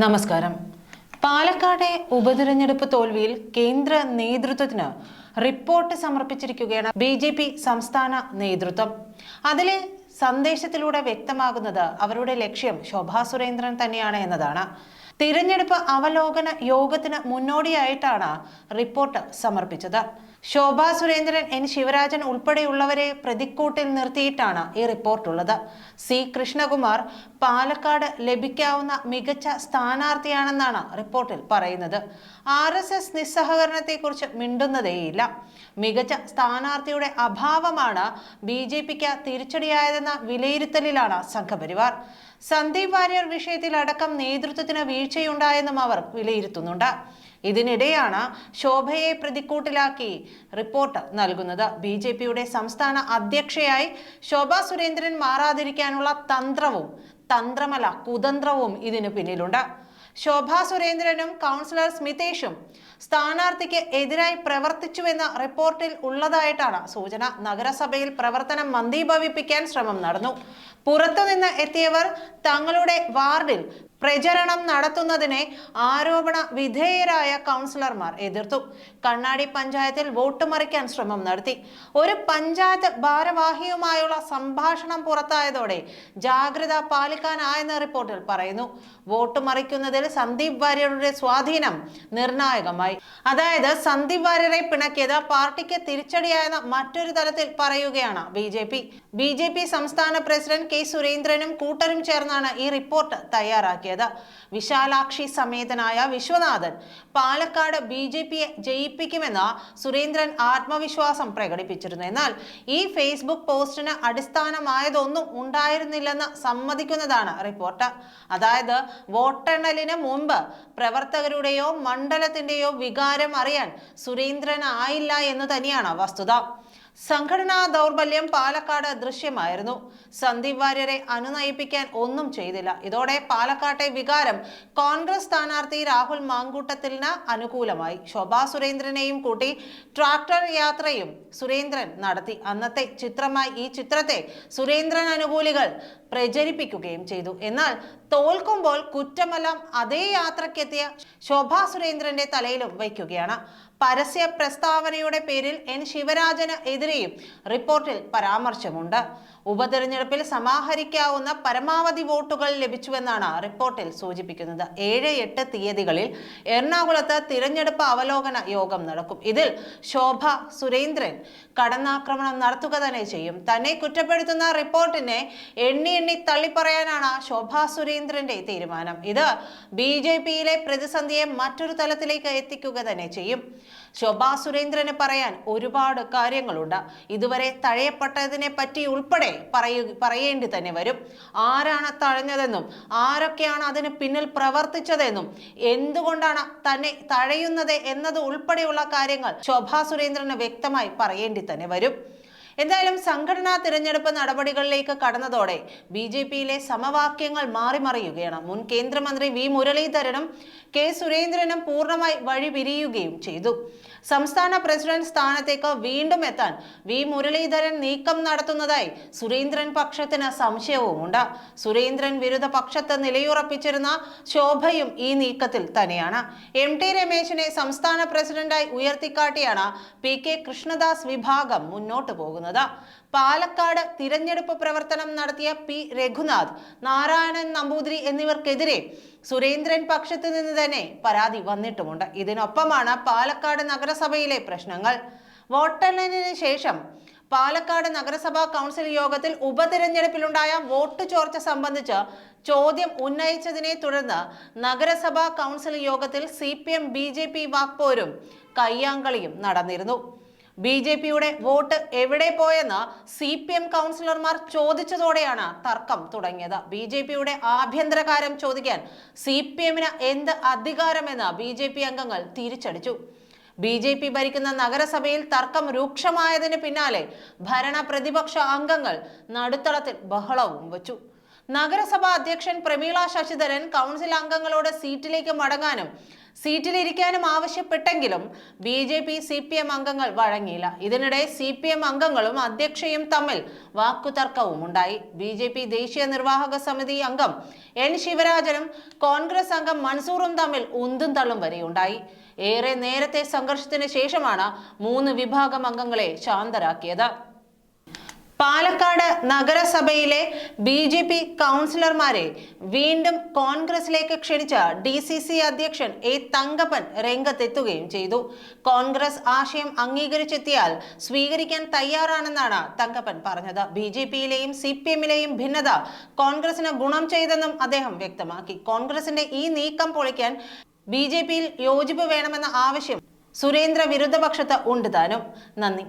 നമസ്കാരം. പാലക്കാട് ഉപതിരഞ്ഞെടുപ്പ് തോൽവിയിൽ കേന്ദ്ര നേതൃത്വത്തിന് റിപ്പോർട്ട് സമർപ്പിച്ചിരിക്കുകയാണ് ബി ജെ പി സംസ്ഥാന നേതൃത്വം. അതിലെ സന്ദേശത്തിലൂടെ വ്യക്തമാകുന്നത് അവരുടെ ലക്ഷ്യം ശോഭാ സുരേന്ദ്രൻ തന്നെയാണ് എന്നതാണ്. തിരഞ്ഞെടുപ്പ് അവലോകന യോഗത്തിന് മുന്നോടിയായിട്ടാണ് റിപ്പോർട്ട് സമർപ്പിച്ചത്. ശോഭാ സുരേന്ദ്രൻ എൻ ശിവരാജൻ ഉൾപ്പെടെയുള്ളവരെ പ്രതിക്കൂട്ടിൽ നിർത്തിയിട്ടാണ് ഈ റിപ്പോർട്ടുള്ളത്. സി കൃഷ്ണകുമാർ പാലക്കാട് ലഭിക്കാവുന്ന മികച്ച സ്ഥാനാർത്ഥിയാണെന്നാണ് റിപ്പോർട്ടിൽ പറയുന്നത്. ആർ എസ് എസ് നിസ്സഹകരണത്തെക്കുറിച്ച് മിണ്ടുന്നതേയില്ല. മികച്ച സ്ഥാനാർത്ഥിയുടെ അഭാവമാണ് ബി ജെ പിക്ക് തിരിച്ചടിയായതെന്ന വിലയിരുത്തലിലാണ് സംഘപരിവാർ. സന്ദീപ് വാര്യർ വിഷയത്തിൽ അടക്കം നേതൃത്വത്തിന് വീഴ്ചയുണ്ടായെന്നും അവർ വിലയിരുത്തുന്നുണ്ട്. ഇതിനിടെയാണ് ശോഭയെ പ്രതിക്കൂട്ടിലാക്കി റിപ്പോർട്ട് നൽകുന്നത്. ബി ജെ പിയുടെ സംസ്ഥാന അധ്യക്ഷയായി ശോഭ സുരേന്ദ്രൻ മാറാതിരിക്കാനുള്ള തന്ത്രവും തന്ത്രമല കുതന്ത്രവും ഇതിനു പിന്നിലുണ്ട്. ശോഭ സുരേന്ദ്രനും കൗൺസിലർ സ്മിതേഷും സ്ഥാനാർത്ഥിക്ക് എതിരായി പ്രവർത്തിച്ചുവെന്ന റിപ്പോർട്ടിൽ ഉള്ളതായിട്ടാണ് സൂചന. നഗരസഭയിൽ പ്രവർത്തനം മന്ദീഭവിപ്പിക്കാൻ ശ്രമം നടന്നു. പുറത്തുനിന്ന് എത്തിയവർ തങ്ങളുടെ വാർഡിൽ പ്രചരണം നടത്തുന്നതിനെ ആരോപണ വിധേയരായ കൗൺസിലർമാർ എതിർത്തു. കണ്ണാടി പഞ്ചായത്തിൽ വോട്ട് മറിക്കാൻ ശ്രമം നടത്തി. ഒരു പഞ്ചായത്ത് ഭാരവാഹിയുമായുള്ള സംഭാഷണം പുറത്തായതോടെ ജാഗ്രത പാലിക്കാനായെന്ന് റിപ്പോർട്ടിൽ പറയുന്നു. വോട്ട് മറിക്കുന്നതിൽ സന്ദീപ് വാര്യരുടെ സ്വാധീനം നിർണായകമായി. അതായത് സന്ദീപ് വാര്യരെ പിണക്കിയത് പാർട്ടിക്ക് തിരിച്ചടിയായെന്ന് മറ്റൊരു തലത്തിൽ പറയുകയാണ് B J P. B J P സംസ്ഥാന പ്രസിഡന്റ് കെ സുരേന്ദ്രനും കൂട്ടരും ചേർന്നാണ് ഈ റിപ്പോർട്ട് തയ്യാറാക്കിയത്. വിശാലാക്ഷി സമേതനായ വിശ്വനാഥൻ പാലക്കാട് ബി ജെ പിയെ ജയിപ്പിക്കുമെന്ന് സുരേന്ദ്രൻ ആത്മവിശ്വാസം പ്രകടിപ്പിച്ചിരുന്നു. എന്നാൽ ഈ ഫേസ്ബുക്ക് പോസ്റ്റിന് അടിസ്ഥാനമായതൊന്നും ഉണ്ടായിരുന്നില്ലെന്ന് സമ്മതിക്കുന്നതാണ് റിപ്പോർട്ട്. അതായത് വോട്ടെണ്ണലിന് മുമ്പ് പ്രവർത്തകരുടെയോ മണ്ഡലത്തിന്റെയോ വികാരം അറിയാൻ സുരേന്ദ്രൻ ആയില്ല എന്ന് തന്നെയാണ് വസ്തുത. സംഘടനാ ദൗർബല്യം പാലക്കാട് ദൃശ്യമായിരുന്നു. സന്ദീപ് വാര്യരെ അനുനയിപ്പിക്കാൻ ഒന്നും ചെയ്തില്ല. ഇതോടെ പാലക്കാട്ടെ വികാരം കോൺഗ്രസ് സ്ഥാനാർത്ഥി രാഹുൽ മാങ്കൂട്ടത്തിന് അനുകൂലമായി. ശോഭാ സുരേന്ദ്രനെയും കൂട്ടി ട്രാക്ടർ യാത്രയും സുരേന്ദ്രൻ നടത്തി. അന്നത്തെ ചിത്രമായി ഈ ചിത്രത്തെ സുരേന്ദ്രൻ അനുകൂലികൾ പ്രചരിപ്പിക്കുകയും ചെയ്തു. എന്നാൽ തോൽക്കുമ്പോൾ കുറ്റമെല്ലാം അതേ യാത്രയ്ക്കെത്തിയ ശോഭാ സുരേന്ദ്രന്റെ തലയിലും വയ്ക്കുകയാണ്. പരസ്യ പ്രസ്താവനയുടെ പേരിൽ എൻ. ശിവരാജന് എതിരെയും റിപ്പോർട്ടിൽ പരാമർശമുണ്ട്. ഉപതെരഞ്ഞെടുപ്പിൽ സമാഹരിക്കാവുന്ന പരമാവധി വോട്ടുകൾ ലഭിച്ചുവെന്നാണ് റിപ്പോർട്ടിൽ സൂചിപ്പിക്കുന്നത്. ഏഴ് എട്ട് തീയതികളിൽ എറണാകുളത്ത് തിരഞ്ഞെടുപ്പ് അവലോകന യോഗം നടക്കും. ഇതിൽ ശോഭ സുരേന്ദ്രൻ കടന്നാക്രമണം നടത്തുക തന്നെ ചെയ്യും. തന്നെ കുറ്റപ്പെടുത്തുന്ന റിപ്പോർട്ടിനെ എണ്ണി എണ്ണി തള്ളിപ്പറയാനാണ് ശോഭ സുരേന്ദ്രന്റെ തീരുമാനം. ഇത് ബി ജെ പിയിലെ പ്രതിസന്ധിയെ മറ്റൊരു തലത്തിലേക്ക് എത്തിക്കുക തന്നെ ചെയ്യും. ശോഭാ സുരേന്ദ്രന് പറയാൻ ഒരുപാട് കാര്യങ്ങളുണ്ട്. ഇതുവരെ തഴയപ്പെട്ടതിനെ പറ്റി ഉൾപ്പെടെ പറയു പറയേണ്ടി തന്നെ വരും. ആരാണ് തഴഞ്ഞതെന്നും ആരൊക്കെയാണ് അതിന് പിന്നിൽ പ്രവർത്തിച്ചതെന്നും എന്തുകൊണ്ടാണ് തന്നെ തഴയുന്നത് എന്നത് ഉൾപ്പെടെയുള്ള കാര്യങ്ങൾ ശോഭാ സുരേന്ദ്രന് വ്യക്തമായി പറയേണ്ടി തന്നെ വരും. എന്തായാലും സംഘടനാ തിരഞ്ഞെടുപ്പ് നടപടികളിലേക്ക് കടന്നതോടെ ബി ജെ പിയിലെ സമവാക്യങ്ങൾ മാറിമറിയുകയാണ് മുൻ കേന്ദ്രമന്ത്രി വി മുരളീധരനും കെ സുരേന്ദ്രനും പൂർണമായി വഴി പിരിയുകയും ചെയ്തു. സംസ്ഥാന പ്രസിഡന്റ് സ്ഥാനത്തേക്ക് വീണ്ടും എത്താൻ വി. മുരളീധരൻ നീക്കം നടത്തുന്നതായി സുരേന്ദ്രൻ പക്ഷത്തിന് സംശയവുമുണ്ട്. സുരേന്ദ്രൻ വിരുദ്ധ പക്ഷത്ത് നിലയുറപ്പിച്ചിരുന്ന ശോഭയും ഈ നീക്കത്തിൽ തന്നെയാണ്. എം. ടി. രമേശിനെ സംസ്ഥാന പ്രസിഡന്റായി ഉയർത്തിക്കാട്ടിയാണ് പി. കെ. കൃഷ്ണദാസ് വിഭാഗം മുന്നോട്ടു പോകുന്നത്. പാലക്കാട് തിരഞ്ഞെടുപ്പ് പ്രവർത്തനം നടത്തിയ പി. രഘുനാഥ് നാരായണൻ നമ്പൂതിരി എന്നിവർക്കെതിരെ സുരേന്ദ്രൻ പക്ഷത്ത് നിന്ന് തന്നെ പരാതി വന്നിട്ടുമുണ്ട്. ഇതിനൊപ്പമാണ് പാലക്കാട് നഗരസഭയിലെ പ്രശ്നങ്ങൾ. വോട്ടെണ്ണലിന് ശേഷം പാലക്കാട് നഗരസഭാ കൗൺസിൽ യോഗത്തിൽ ഉപതിരഞ്ഞെടുപ്പിലുണ്ടായ വോട്ട് ചോർച്ച സംബന്ധിച്ച് ചോദ്യം ഉന്നയിച്ചതിനെ തുടർന്ന് നഗരസഭാ കൗൺസിൽ യോഗത്തിൽ C P M B J P വാക്പോരും കയ്യാങ്കളിയും നടന്നിരുന്നു. ബി ജെ പിയുടെ വോട്ട് എവിടെ പോയെന്ന് സി പി എം കൗൺസിലർമാർ ചോദിച്ചതോടെയാണ് തർക്കം തുടങ്ങിയത്. ബി ജെ പിയുടെ ആഭ്യന്തരകാരം ചോദിക്കാൻ സി പി എമ്മിന് എന്ത് അധികാരമെന്ന് ബി ജെ പി അംഗങ്ങൾ തിരിച്ചടിച്ചു. ബി ജെ പി ഭരിക്കുന്ന നഗരസഭയിൽ തർക്കം രൂക്ഷമായതിന് പിന്നാലെ ഭരണ പ്രതിപക്ഷ അംഗങ്ങൾ നടുത്തളത്തിൽ ബഹളവും വച്ചു. നഗരസഭാ അധ്യക്ഷൻ പ്രമീള ശശിധരൻ കൗൺസിൽ അംഗങ്ങളോട് സീറ്റിലേക്ക് മടങ്ങാനും സീറ്റിലിരിക്കാനും ആവശ്യപ്പെട്ടെങ്കിലും B J P C P M അംഗങ്ങൾ വഴങ്ങിയില്ല. ഇതിനിടെ സി പി എം അംഗങ്ങളും അധ്യക്ഷയും തമ്മിൽ വാക്കുതർക്കവും ഉണ്ടായി ബി ജെ പി ദേശീയ നിർവാഹക സമിതി അംഗം എൻ ശിവരാജനും കോൺഗ്രസ് അംഗം മൻസൂറും തമ്മിൽ ഉന്തും തള്ളും വരെയുണ്ടായി. ഏറെ നേരത്തെ സംഘർഷത്തിന് ശേഷമാണ് മൂന്ന് വിഭാഗം അംഗങ്ങളെ ശാന്തരാക്കിയത്. പാലക്കാട് നഗരസഭയിലെ ബി ജെ പി കൗൺസിലർമാരെ വീണ്ടും കോൺഗ്രസിലേക്ക് ക്ഷണിച്ച ഡി സി സി അധ്യക്ഷൻ എ തങ്കപ്പൻ രംഗത്തെത്തുകയും ചെയ്തു. കോൺഗ്രസ് ആശയം അംഗീകരിച്ചെത്തിയാൽ സ്വീകരിക്കാൻ തയ്യാറാണെന്നാണ് തങ്കപ്പൻ പറഞ്ഞത്. ബി ജെ പിയിലെയും സി പി എമ്മിലെയും ഭിന്നത കോൺഗ്രസിന് ഗുണം ചെയ്തെന്നും അദ്ദേഹം വ്യക്തമാക്കി. കോൺഗ്രസിന്റെ ഈ നീക്കം പൊളിക്കാൻ ബി ജെ പിയിൽ യോജിപ്പ് വേണമെന്ന ആവശ്യം സുരേന്ദ്ര വിരുദ്ധപക്ഷത്ത് ഉണ്ട് താനും. നന്ദി.